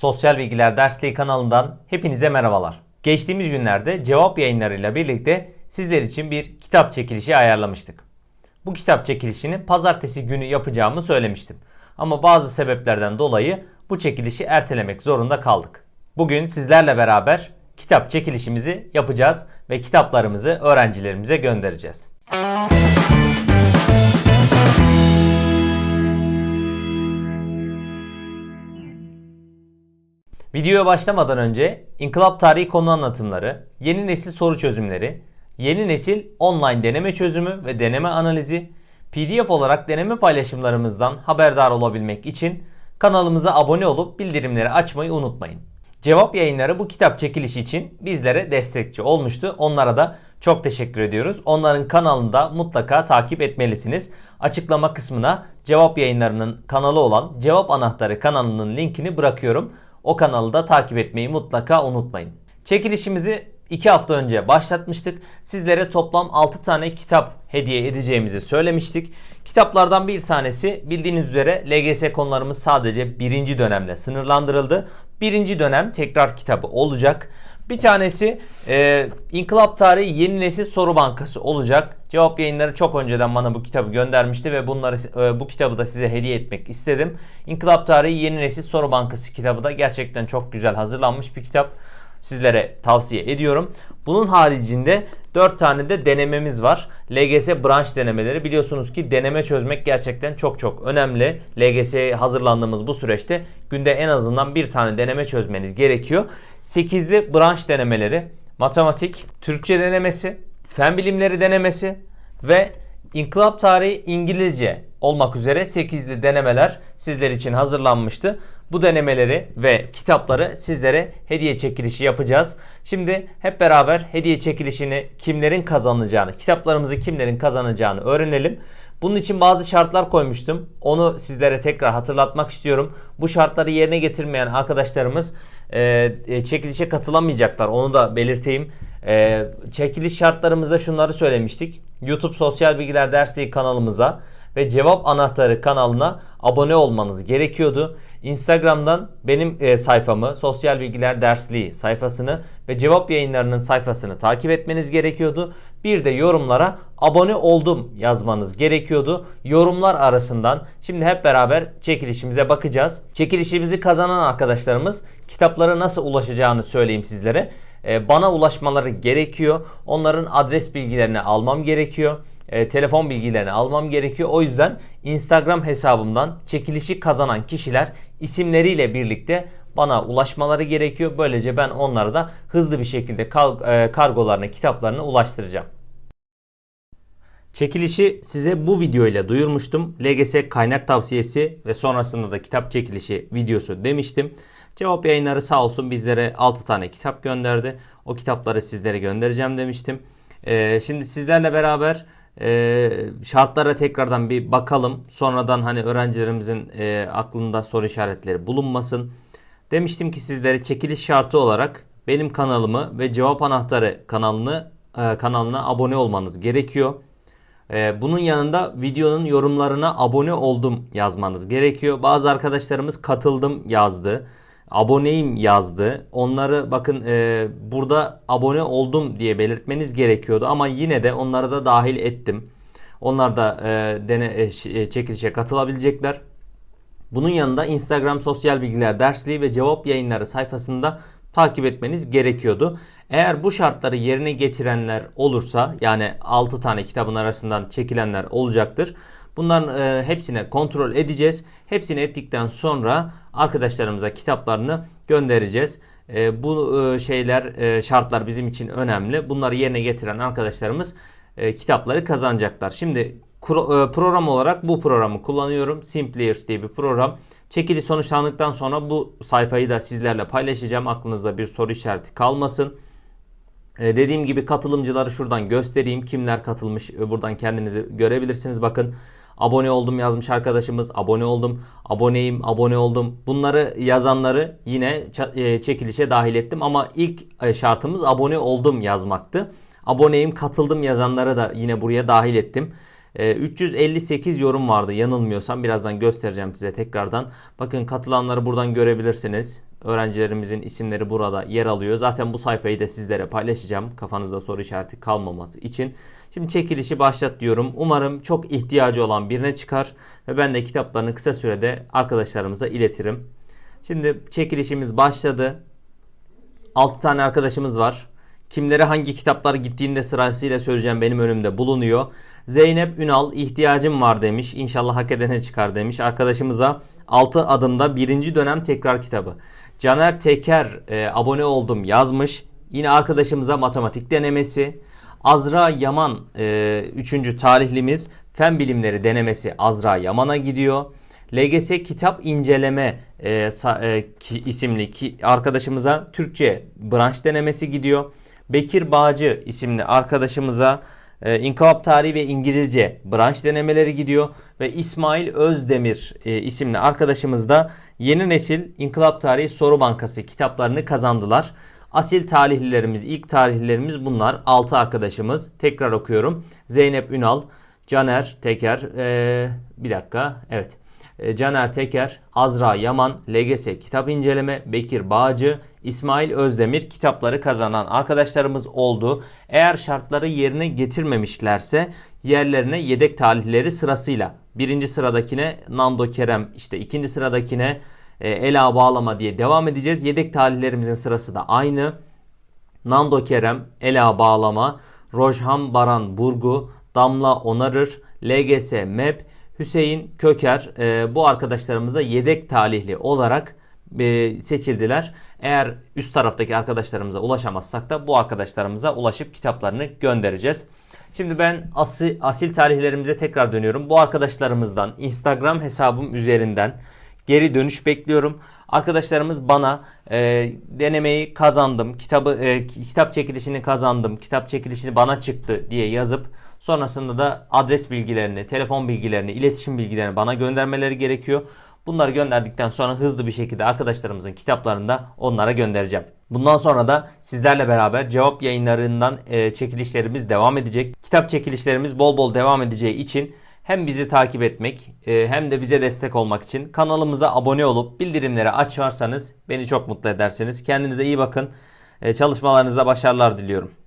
Sosyal Bilgiler Dersliği kanalından hepinize merhabalar. Geçtiğimiz günlerde cevap yayınlarıyla birlikte sizler için bir kitap çekilişi ayarlamıştık. Bu kitap çekilişini pazartesi günü yapacağımı söylemiştim. Ama bazı sebeplerden dolayı bu çekilişi ertelemek zorunda kaldık. Bugün sizlerle beraber kitap çekilişimizi yapacağız ve kitaplarımızı öğrencilerimize göndereceğiz. Videoya başlamadan önce İnkılap Tarihi konu anlatımları, yeni nesil soru çözümleri, yeni nesil online deneme çözümü ve deneme analizi, PDF olarak deneme paylaşımlarımızdan haberdar olabilmek için kanalımıza abone olup bildirimleri açmayı unutmayın. Cevap yayınları bu kitap çekilişi için bizlere destekçi olmuştu. Onlara da çok teşekkür ediyoruz. Onların kanalını da mutlaka takip etmelisiniz. Açıklama kısmına cevap yayınlarının kanalı olan Cevap Anahtarı kanalının linkini bırakıyorum. O kanalı da takip etmeyi mutlaka unutmayın. Çekilişimizi 2 hafta önce başlatmıştık. Sizlere toplam 6 tane kitap hediye edeceğimizi söylemiştik. Kitaplardan bir tanesi bildiğiniz üzere LGS konularımız sadece birinci dönemle sınırlandırıldı. Birinci dönem tekrar kitabı olacak. Bir tanesi e, İnkılap Tarihi Yeni Nesil Soru Bankası olacak. Cevap yayınları çok önceden bana bu kitabı göndermişti ve bunları e, bu kitabı da size hediye etmek istedim. İnkılap Tarihi Yeni Nesil Soru Bankası kitabı da gerçekten çok güzel hazırlanmış bir kitap. Sizlere tavsiye ediyorum. Bunun haricinde 4 tane de denememiz var. LGS branş denemeleri. Biliyorsunuz ki deneme çözmek gerçekten çok çok önemli. LGS'ye hazırlandığımız bu süreçte günde en azından bir tane deneme çözmeniz gerekiyor. 8'li branş denemeleri, matematik, Türkçe denemesi, fen bilimleri denemesi ve İnkılap tarihi İngilizce olmak üzere 8'li denemeler sizler için hazırlanmıştı. Bu denemeleri ve kitapları sizlere hediye çekilişi yapacağız. Şimdi hep beraber hediye çekilişini kimlerin kazanacağını, kitaplarımızı kimlerin kazanacağını öğrenelim. Bunun için bazı şartlar koymuştum. Onu sizlere tekrar hatırlatmak istiyorum. Bu şartları yerine getirmeyen arkadaşlarımız e, çekilişe katılamayacaklar. Onu da belirteyim. E, çekiliş şartlarımızda şunları söylemiştik. YouTube Sosyal Bilgiler Dersliği kanalımıza ve Cevap Anahtarı kanalına abone olmanız gerekiyordu. Instagram'dan benim e, sayfamı, Sosyal Bilgiler Dersliği sayfasını ve Cevap Yayınlarının sayfasını takip etmeniz gerekiyordu. Bir de yorumlara abone oldum yazmanız gerekiyordu. Yorumlar arasından şimdi hep beraber çekilişimize bakacağız. Çekilişimizi kazanan arkadaşlarımız kitaplara nasıl ulaşacağını söyleyeyim sizlere. E, bana ulaşmaları gerekiyor. Onların adres bilgilerini almam gerekiyor e, telefon bilgilerini almam gerekiyor. O yüzden Instagram hesabımdan çekilişi kazanan kişiler isimleriyle birlikte bana ulaşmaları gerekiyor. Böylece ben onlara da hızlı bir şekilde e, kargolarını, kitaplarını ulaştıracağım. Çekilişi size bu video ile duyurmuştum. LGS kaynak tavsiyesi ve sonrasında da kitap çekilişi videosu demiştim. Cevap yayınları sağ olsun bizlere 6 tane kitap gönderdi. O kitapları sizlere göndereceğim demiştim. Ee, şimdi sizlerle beraber e, şartlara tekrardan bir bakalım. Sonradan hani öğrencilerimizin e, aklında soru işaretleri bulunmasın. Demiştim ki sizlere çekiliş şartı olarak benim kanalımı ve cevap anahtarı kanalını e, kanalına abone olmanız gerekiyor. E, bunun yanında videonun yorumlarına abone oldum yazmanız gerekiyor. Bazı arkadaşlarımız katıldım yazdı aboneyim yazdı. Onları bakın e, burada abone oldum diye belirtmeniz gerekiyordu ama yine de onları da dahil ettim. Onlar da e, dene, e, e, çekilişe katılabilecekler. Bunun yanında Instagram sosyal bilgiler dersliği ve cevap yayınları sayfasında takip etmeniz gerekiyordu. Eğer bu şartları yerine getirenler olursa yani 6 tane kitabın arasından çekilenler olacaktır. Bunların e, hepsine kontrol edeceğiz. Hepsini ettikten sonra arkadaşlarımıza kitaplarını göndereceğiz. E, bu e, şeyler e, şartlar bizim için önemli. Bunları yerine getiren arkadaşlarımız e, kitapları kazanacaklar. Şimdi e, program olarak bu programı kullanıyorum. Simpliers diye bir program. Çekili sonuçlandıktan sonra bu sayfayı da sizlerle paylaşacağım. Aklınızda bir soru işareti kalmasın. Ee, dediğim gibi katılımcıları şuradan göstereyim. Kimler katılmış e, buradan kendinizi görebilirsiniz. Bakın abone oldum yazmış arkadaşımız. Abone oldum, aboneyim, abone oldum. Bunları yazanları yine e, çekilişe dahil ettim. Ama ilk e, şartımız abone oldum yazmaktı. Aboneyim, katıldım yazanları da yine buraya dahil ettim. 358 yorum vardı yanılmıyorsam birazdan göstereceğim size tekrardan. Bakın katılanları buradan görebilirsiniz. Öğrencilerimizin isimleri burada yer alıyor. Zaten bu sayfayı da sizlere paylaşacağım. Kafanızda soru işareti kalmaması için. Şimdi çekilişi başlat diyorum. Umarım çok ihtiyacı olan birine çıkar ve ben de kitaplarını kısa sürede arkadaşlarımıza iletirim. Şimdi çekilişimiz başladı. 6 tane arkadaşımız var. Kimlere hangi kitaplar gittiğinde sırasıyla söyleyeceğim benim önümde bulunuyor. Zeynep Ünal ihtiyacım var demiş. İnşallah hak edene çıkar demiş. Arkadaşımıza 6 adımda birinci dönem tekrar kitabı. Caner Teker e, abone oldum yazmış. Yine arkadaşımıza matematik denemesi. Azra Yaman 3. tarihlimiz fen bilimleri denemesi Azra Yaman'a gidiyor. LGS kitap inceleme e, sa- e, ki- isimli ki arkadaşımıza Türkçe branş denemesi gidiyor. Bekir Bağcı isimli arkadaşımıza e, İnkılap Tarihi ve İngilizce branş denemeleri gidiyor ve İsmail Özdemir e, isimli arkadaşımız da yeni nesil İnkılap Tarihi Soru Bankası kitaplarını kazandılar. Asil tarihlilerimiz, ilk tarihlilerimiz bunlar. 6 arkadaşımız. Tekrar okuyorum. Zeynep Ünal, Caner Teker, e, bir dakika, evet. E, Caner Teker, Azra Yaman, LGS Kitap İnceleme, Bekir Bağcı, İsmail Özdemir kitapları kazanan arkadaşlarımız oldu. Eğer şartları yerine getirmemişlerse yerlerine yedek talihleri sırasıyla birinci sıradakine Nando Kerem, işte ikinci sıradakine e, Ela Bağlama diye devam edeceğiz. Yedek talihlerimizin sırası da aynı. Nando Kerem, Ela Bağlama, Rojhan Baran Burgu, Damla Onarır, LGS MEP, Hüseyin Köker e, bu arkadaşlarımız da yedek talihli olarak e, seçildiler. Eğer üst taraftaki arkadaşlarımıza ulaşamazsak da bu arkadaşlarımıza ulaşıp kitaplarını göndereceğiz. Şimdi ben asil, asil tarihlerimize tekrar dönüyorum. Bu arkadaşlarımızdan Instagram hesabım üzerinden geri dönüş bekliyorum. Arkadaşlarımız bana e, denemeyi kazandım, kitabı e, ki- kitap çekilişini kazandım, kitap çekilişini bana çıktı diye yazıp sonrasında da adres bilgilerini, telefon bilgilerini, iletişim bilgilerini bana göndermeleri gerekiyor. Bunları gönderdikten sonra hızlı bir şekilde arkadaşlarımızın kitaplarını da onlara göndereceğim. Bundan sonra da sizlerle beraber cevap yayınlarından e, çekilişlerimiz devam edecek. Kitap çekilişlerimiz bol bol devam edeceği için hem bizi takip etmek e, hem de bize destek olmak için kanalımıza abone olup bildirimleri açarsanız beni çok mutlu edersiniz. Kendinize iyi bakın. E, Çalışmalarınızda başarılar diliyorum.